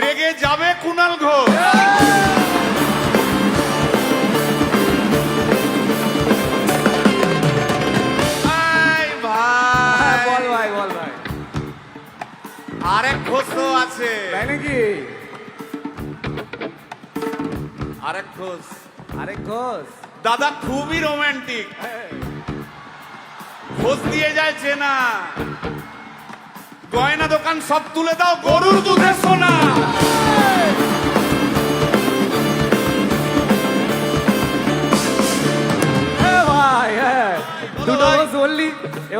রেগে যাবে কুনাল ঘোষ। হ্যাঁ আরেক ঘোষ তো আছে। তাই নাকি? আরেক ঘোষ আরে ঘোষ দাদা খুবই রোমান্টিক ঘোষ দিয়ে যায় চেনা। গয়না দোকান সব তুলে দাও গরুর দুধের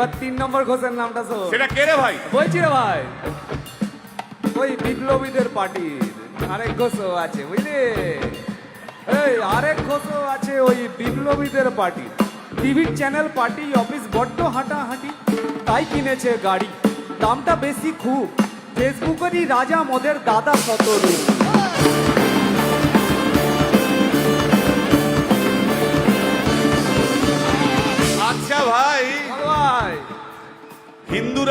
এবার তিন নম্বর ঘোষের নামটা শোন। সেটা কে রে ভাই? বলছি রে ভাই। ওই বিপ্লবীদের পার্টির আরেক ঘোষও আছে বুঝলি? এই আরেক ঘোষও আছে ওই বিপ্লবীদের পার্টি টিভির চ্যানেল পার্টি অফিস বড্ড হাঁটাহাঁটি তাই কিনেছে গাড়ি। দামটা বেশি খুব। ফেসবুকেরই রাজা মদের দাদা সতরু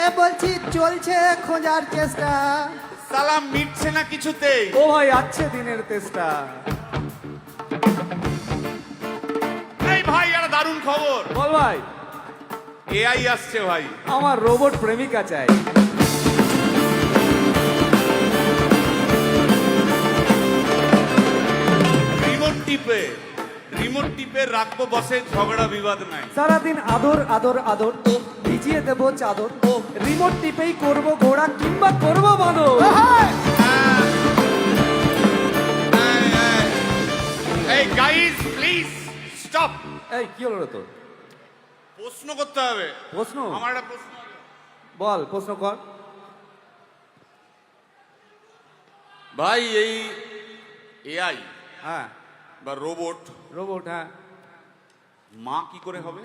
এ বলছি চলছে খোঁজার চেষ্টা। সালাম মিটছে না কিছুতেই ও ভাই আছে দিনের তেষ্টা। এই ভাই একটা দারুণ খবর। বল ভাই। এআই আসছে ভাই। আমার রোবট প্রেমিকা চাই। রিমোট টিপে রিমোট টিপে রাখব বসে ঝগড়া বিবাদ নাই। সারাদিন আদর আদর আদর। ভিজিয়ে দেবো চাদর। ও রিমোট টিপেই করব ঘোড়া কিংবা করব বাঁদর। এই গাইস প্লিজ স্টপ এই কি হলো রে তোর? প্রশ্ন করতে হবে। প্রশ্ন? আমার একটা প্রশ্ন বল প্রশ্ন কর। ভাই এই এআই হ্যাঁ। বা রোবট রোবট হ্যাঁ। মা কি করে হবে?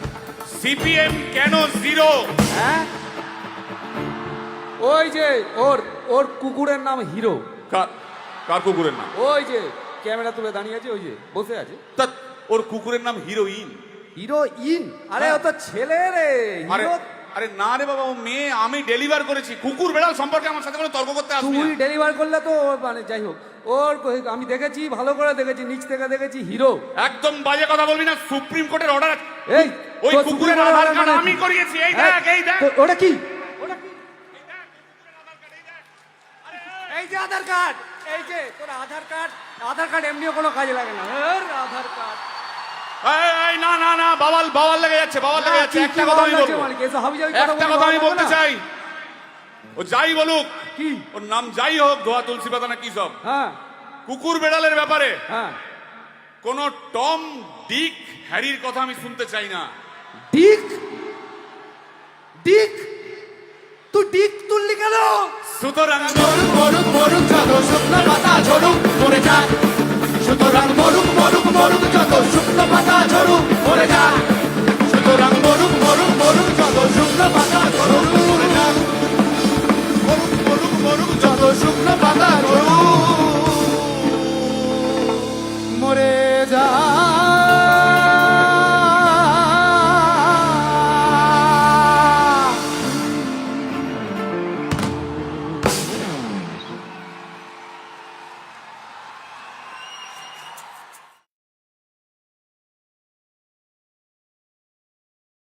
সিপিএম কেন জিরো? হ্যাঁ? ওই যে ওর ওর কুকুরের নাম হিরো। কার- কার কুকুরের নাম? ওই যে ক্যামেরা তুলে দাঁড়িয়ে আছে ওই যে বসে আছে। তা ওর কুকুরের নাম হিরোইন। হিরো ইন আরে ও তো ছেলে রে আরে হিরো। আরে না রে বাবা ও মেয়ে আমি ডেলিভার করেছি। কুকুর বেড়াল সম্পর্কে আমার সাথে কোনো তর্ক করতে আসবি তুই না। ডেলিভার করলে তো ও মানে যাই হোক ওর ক- আমি দেখেছি ভালো করে দেখেছি নিচ থেকে দেখেছি হিরো। একদম বাজে কথা বলবি না সুপ্রিম কোর্টের অর্ডার এই ওই কুকুরের আধার কার্ড আমি করিয়েছি এই হ্যাঁ, দেখ এই দেখ। ওটা কি? এই যে আধার কার্ড এই যে তোর আধার কার্ড আধার কার্ড এমনিও কোনো কাজে লাগে না। আধার কার্ড। এই, না না না লেগে যাচ্ছে লেগে যাচ্ছে একটা কথা আমি বলব। একটা কথা আমি বলতে চাই। ও যাই বলুক কি? ওর নাম যাই হোক ধোয়া তুলসী পাতা না কি সব। হ্যাঁ। কুকুর বেড়ালের ব্যাপারে হ্যাঁ। কোন টম ডিক হ্যারির কথা আমি শুনতে চাই না। ডিক ডিক তুই ডিক তুললি কেন? সুতরাং মরুক মরুক মরুক যত শুকনো পাতা ঝরুক মরে যাক। সুতরাং মরুক মরুক মরুক যত শুকনো পাতা ঝরুক।